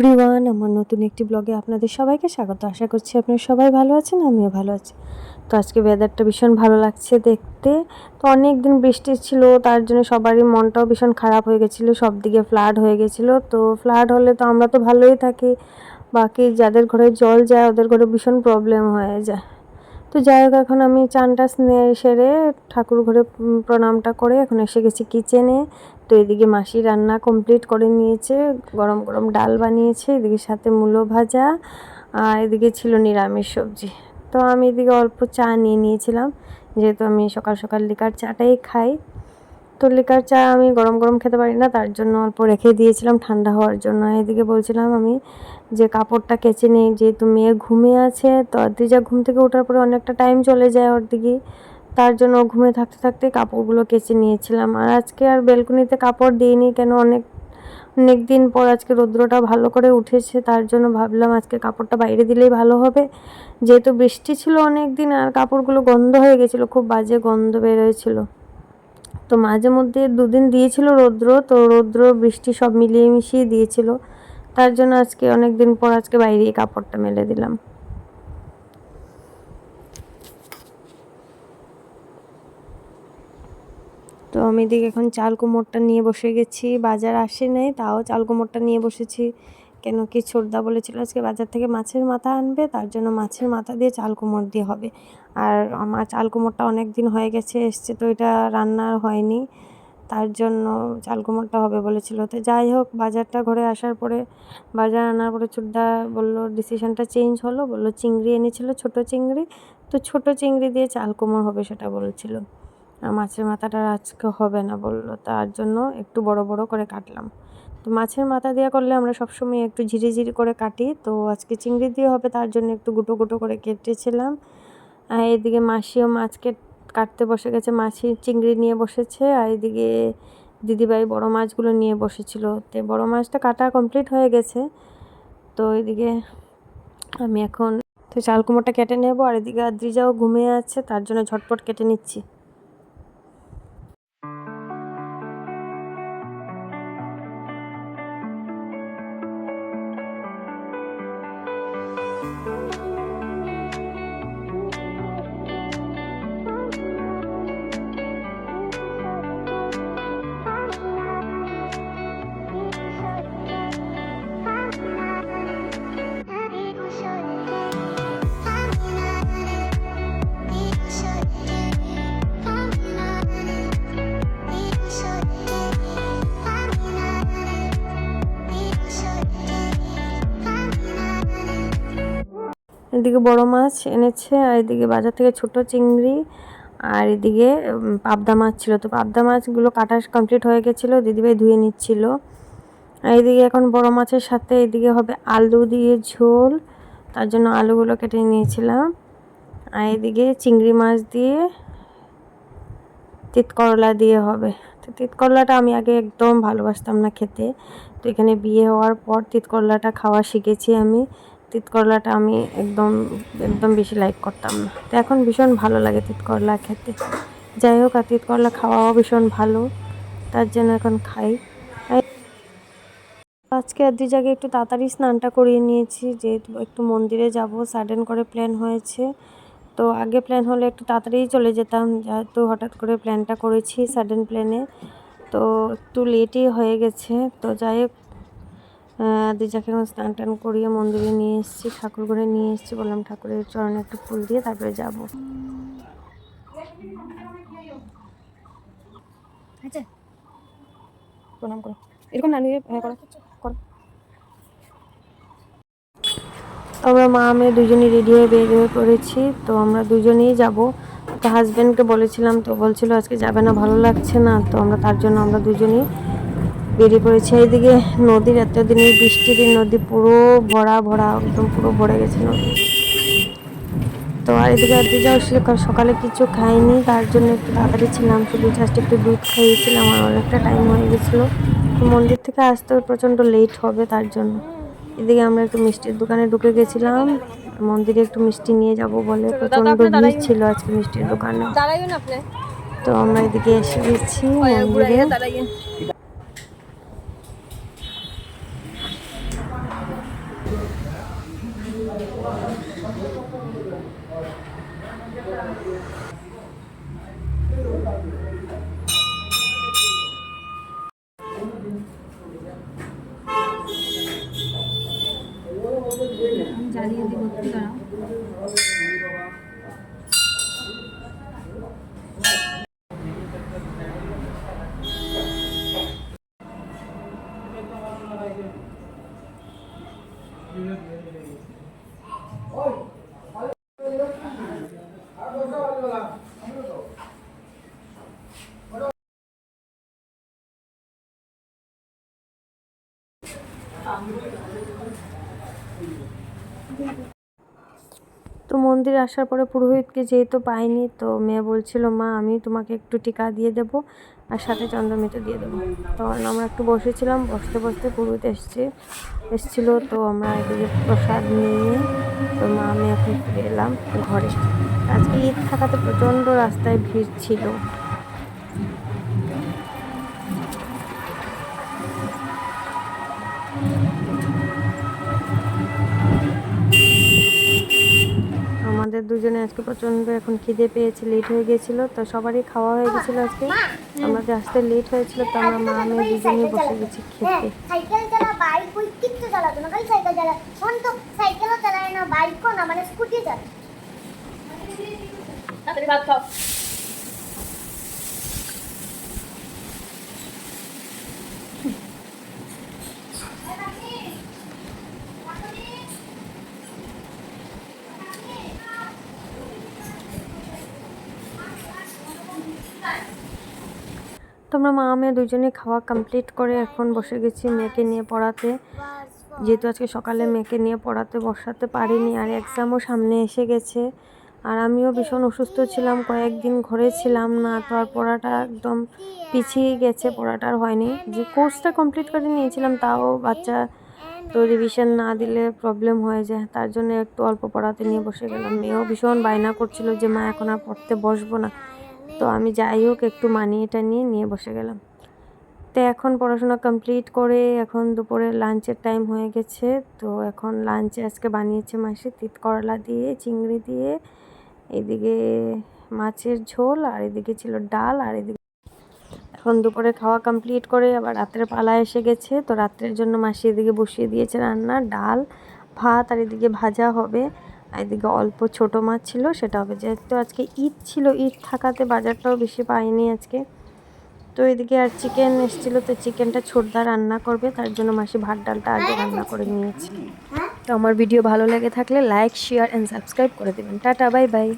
Everyone আমার নতুন একটি ব্লগে আপনাদের সবাইকে স্বাগত। আশা করছি আপনারা সবাই ভালো আছেন, আমিও ভালো আছি। তো আজকে ওয়েদারটা ভীষণ ভালো লাগছে দেখতে। তো অনেক দিন বৃষ্টি ছিল, তার জন্য সবারই মনটাও ভীষণ খারাপ হয়ে গেছিল, সব দিকে ফ্লাড হয়ে গেছিল। তো ফ্লাড হলে তো আমরা তো ভালোই থাকি, বাকি যাদের ঘরে জল যায়, ওদের ঘরে ভীষণ প্রবলেম হয়ে যায়। তো যাই হোক, এখন আমি চানটা সেরে ঠাকুর ঘরে প্রণামটা করে এখন এসে গেছি কিচেনে। তো এদিকে মাসি রান্না কমপ্লিট করে নিয়েছে, গরম গরম ডাল বানিয়েছে, এদিকে সাথে মূলো ভাজা, আর এদিকে ছিল নিরামিষ সবজি। তো আমি এদিকে অল্প চা নিয়ে নিয়েছিলাম, যেহেতু আমি সকাল সকাল লিকার চাটাই খাই। তো লিকার চা আমি গরম গরম খেতে পারি না, তার জন্য অল্প রেখে দিয়েছিলাম, ঠান্ডা হওয়ার জন্য। এদিকে বলছিলাম আমি যে কাপড়টা কেচে নেই, যেহেতু মেয়ে ঘুমিয়ে আছে, তো আদ্রিজা ঘুম থেকে ওঠার পরে অনেকটা টাইম চলে যায় ওর দিকে। তার জন্য ঘুমিয়ে থাকতে থাকতে কাপড়গুলো কেচে নিয়েছিলাম। আর আজকে আর বেলকনিতে কাপড় দিইনি, কেন অনেক অনেক দিন পর আজকে রৌদ্রটা ভালো করে উঠেছে, তার জন্য ভাবলাম আজকে কাপড়টা বাইরে দিলেই ভালো হবে। যেহেতু বৃষ্টি ছিল অনেক দিন আর কাপড়গুলো গন্ধ হয়ে গেছিল, খুব বাজে গন্ধ বেরোয়েছিল তো মাঝে মধ্যে দুদিন দিয়েছিল রৌদ্র, তো রৌদ্র, বৃষ্টি সব মিলিয়ে মিশিয়ে দিয়েছিল। তার জন্য আজকে অনেক দিন পর আজকে বাইরে কাপড়টা মেলে দিলাম। তো আমি এদিকে এখন চাল কুমোরটা নিয়ে বসে গেছি। বাজার আসে নাই, তাও চাল কুমোরটা নিয়ে বসেছি। কেন কি ছোটদা বলেছিল আজকে বাজার থেকে মাছের মাথা আনবে, তার জন্য মাছের মাথা দিয়ে চাল কুমোর দিয়ে হবে। আর আমার চাল কুমোরটা অনেক দিন হয়ে গেছে, এসছে তো এটা রান্নার হয়নি। তার জন্য চাল কুমোরটা হবে বলেছিল। তো যাই হোক, বাজারটা ঘরে আসার পরে, বাজার আনার পরে ছোটদা বলল ডিসিশনটা চেঞ্জ হলো, বলল, চিংড়ি এনেছিল, ছোট চিংড়ি। তো ছোট চিংড়ি দিয়ে চাল কুমোর হবে সেটা বলছিল। আর মাছের মাথাটা আজকে হবে না বলল। তার জন্য একটু বড় বড় করে কাটলাম। তো মাছের মাথা দেওয়া করলে আমরা সবসময় একটু ঝিরিঝিরি করে কাটি। তো আজকে চিংড়ি দিয়ে হবে, তার জন্য একটু গুটো গুটো করে কেটেছিলাম। আর এদিকে মাসিও মাছ কেট- কাটতে বসে গেছে, মাছি চিংড়ি নিয়ে বসেছে। আর এদিকে দিদিভাই বড় মাছগুলো নিয়ে বসেছিল। তো বড় মাছটা কাটা কমপ্লিট হয়ে গেছে। তো এদিকে আমি এখন তো চাল কুমড়োটা কেটে নেব। আর এদিকে আদ্রিজাও ঘুমিয়ে আছে, তার জন্য ঝটপট কেটে নিচ্ছি। এদিকে বড় মাছ এনেছে, আর এদিকে বাজার থেকে ছোট চিংড়ি, আর এদিকে পাবদা মাছ ছিল। তো পাবদা মাছগুলো কাটা কমপ্লিট হয়ে গেছিল, দিদিভাই ধুয়ে নিচ্ছিল। আর এদিকে এখন বড় মাছের সাথে এদিকে হবে আলু দিয়ে ঝোল, তার জন্য আলুগুলো কেটে নিয়েছিলাম। আর এদিকে চিংড়ি মাছ দিয়ে তিত করলা দিয়ে হবে। তো তিত করলাটা আমি আগে একদম ভালোবাসতাম না খেতে। তো এখানে বিয়ে হওয়ার পর তিত করলাটা খাওয়া শিখেছি আমি। তিত করলাটা আমি একদম একদম বেশি লাইক করতাম না। তো এখন ভীষণ ভালো লাগে তিত করলা খেতে। যাই হোক, আর তিত করলা খাওয়াও ভীষণ ভালো। তার জন্য এখন খাই। আজকে আর দুই জায়গায় একটু তাড়াতাড়ি স্নানটা করিয়ে নিয়েছি, যেহেতু একটু মন্দিরে যাব সাডেন করে প্ল্যান হয়েছে। তো আগে প্ল্যান হলে একটু তাড়াতাড়ি চলে যেতাম, যেহেতু হঠাৎ করে প্ল্যানটা করেছি সাডেন প্ল্যানে তো একটু লেটই হয়ে গেছে। তো যাই হোক দিজাকে এখন স্নান টান করিয়ে মন্দিরে নিয়ে এসেছি ঠাকুর ঘরে নিয়ে এসেছি বললাম ঠাকুরের চরণে একটু ফুল দিয়ে তারপরে যাব। আচ্ছা। প্রণাম করো। এরকম হ্যাঁ করো। করো। আমরা মা মেয়ে দুজনেই রেডি হয়ে বের হয়ে পড়েছি তো আমরা দুজনেই যাব। তো হাজব্যান্ডকে বলেছিলাম তো বলছিল আজকে যাবে না ভালো লাগছে না তো আমরা তার জন্য আমরা দুজনেই বেরিয়ে পড়েছি। এইদিকে নদীর বৃষ্টির এই নদী পুরো ভরা ভরা একদম পুরো ভরে গেছে নদী। তো আর এদিকে আর যাও সকালে কিছু খাইনি তার জন্য একটু তাড়াতাড়ি ছিলাম। শুধু জাস্ট একটু দুধ খাইয়েছিলাম আর অনেকটা টাইম হয়ে গেছিল। তো মন্দির থেকে আসতে প্রচণ্ড লেট হবে তার জন্য। এদিকে আমরা একটু মিষ্টির দোকানে ঢুকে গেছিলাম। মন্দিরে একটু মিষ্টি নিয়ে যাব বলে প্রচণ্ড ভিড় ছিল আজকে মিষ্টির দোকানে। তো আমরা এদিকে এসে গেছি মন্দিরে। জালিয়াতি ভর্তি করা তো মন্দিরে আসার পরে পুরোহিতকে যেহেতু পাইনি, তো মেয়ে বলছিল, মা, আমি তোমাকে একটু টিকা দিয়ে দেবো আর সাথে চন্দ্রমিত দিয়ে দেবো। তখন আমরা একটু বসেছিলাম, বসতে বসতে পুরোহিত এসছে, এসেছিল, তো আমরা এদিকে প্রসাদ নিয়ে, তো মা, আমি এখন ফিরে এলাম ঘরে। আজকে ঈদ থাকাতে প্রচণ্ড রাস্তায় ভিড় ছিল। দুজনে আজকে প্রচণ্ড এখন খিদে পেয়েছে লেট হয়ে গেছিল তো সবারই খাওয়া হয়ে গেছিল আজকে। আমাদের আসতে লেট হয়েছিল তো আমরা মা আমি দুজনেই বসে গেছি খেতে। সাইকেল চালা বাইক ওই কিচ্ছু চালাতো না খালি সাইকেল চালা। শোন তো সাইকেলও চালায় না বাইকও না মানে স্কুটি চালায়। তাড়াতাড়ি ভাত খাও। তো আমরা মা মেয়ে দুজনে খাওয়া কমপ্লিট করে এখন বসে গেছি মেয়েকে নিয়ে পড়াতে। যেহেতু আজকে সকালে মেয়েকে নিয়ে পড়াতে বসাতে পারিনি, আর এক্সামও সামনে এসে গেছে। আর আমিও ভীষণ অসুস্থ ছিলাম, কয়েকদিন ঘরে ছিলাম না, তো আর পড়াটা একদম পিছিয়ে গেছে, পড়াটা আর হয়নি। যে কোর্সটা কমপ্লিট করে নিয়েছিলাম, তাও বাচ্চা তো রিভিশন না দিলে প্রবলেম হয়ে যায় তার জন্য একটু অল্প পড়াতে নিয়ে বসে গেলাম। মেয়েও ভীষণ বায়না করছিল যে, মা, এখন আর পড়তে বসবো না। তো আমি যাই হোক, একটু মানিয়ে টানিয়ে নিয়ে বসে গেলাম। তো এখন পড়াশোনা কমপ্লিট করে এখন দুপুরে লাঞ্চের টাইম হয়ে গেছে। তো এখন লাঞ্চে আজকে বানিয়েছে মাসি, তিত করলা দিয়ে, চিংড়ি দিয়ে, এদিকে মাছের ঝোল আর এদিকে ছিল ডাল আর এদিকে এখন দুপুরে খাওয়া কমপ্লিট করে আবার রাত্রে পালা এসে গেছে। তো রাত্রের জন্য মাসি এদিকে বসিয়ে দিয়েছে রান্না, ডাল, ভাত আর এদিকে ভাজা হবে। এদিকে অল্প ছোট মাছ ছিল, সেটা হবে। যেহেতু আজকে ঈদ ছিল, ঈদ থাকাতে বাজারটাও বেশি পাইনি আজকে। তো এদিকে আর চিকেন এসেছিল, তো চিকেনটা ছোটদা রান্না করবে, তার জন্য মাসি ভাত, ডালটা আগে রান্না করে নিয়েছি। তো আমার ভিডিও ভালো লেগে থাকলে লাইক শেয়ার অ্যান্ড সাবস্ক্রাইব করে দেবেন। Tata bye bye